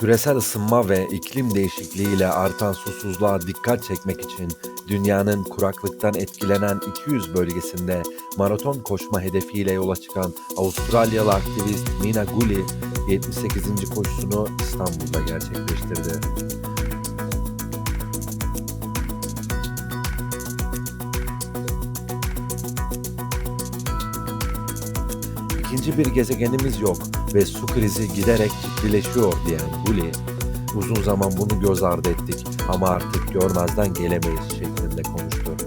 Küresel ısınma ve iklim değişikliğiyle artan susuzluğa dikkat çekmek için dünyanın kuraklıktan etkilenen 200 bölgesinde maraton koşma hedefiyle yola çıkan Avustralyalı aktivist Mina Gully 78. koşusunu İstanbul'da gerçekleştirdi. İkinci bir gezegenimiz yok ve su krizi giderek ciddileşiyor diyen Gully, uzun zaman bunu göz ardı ettik ama artık görmezden gelemeyiz şeklinde konuştu.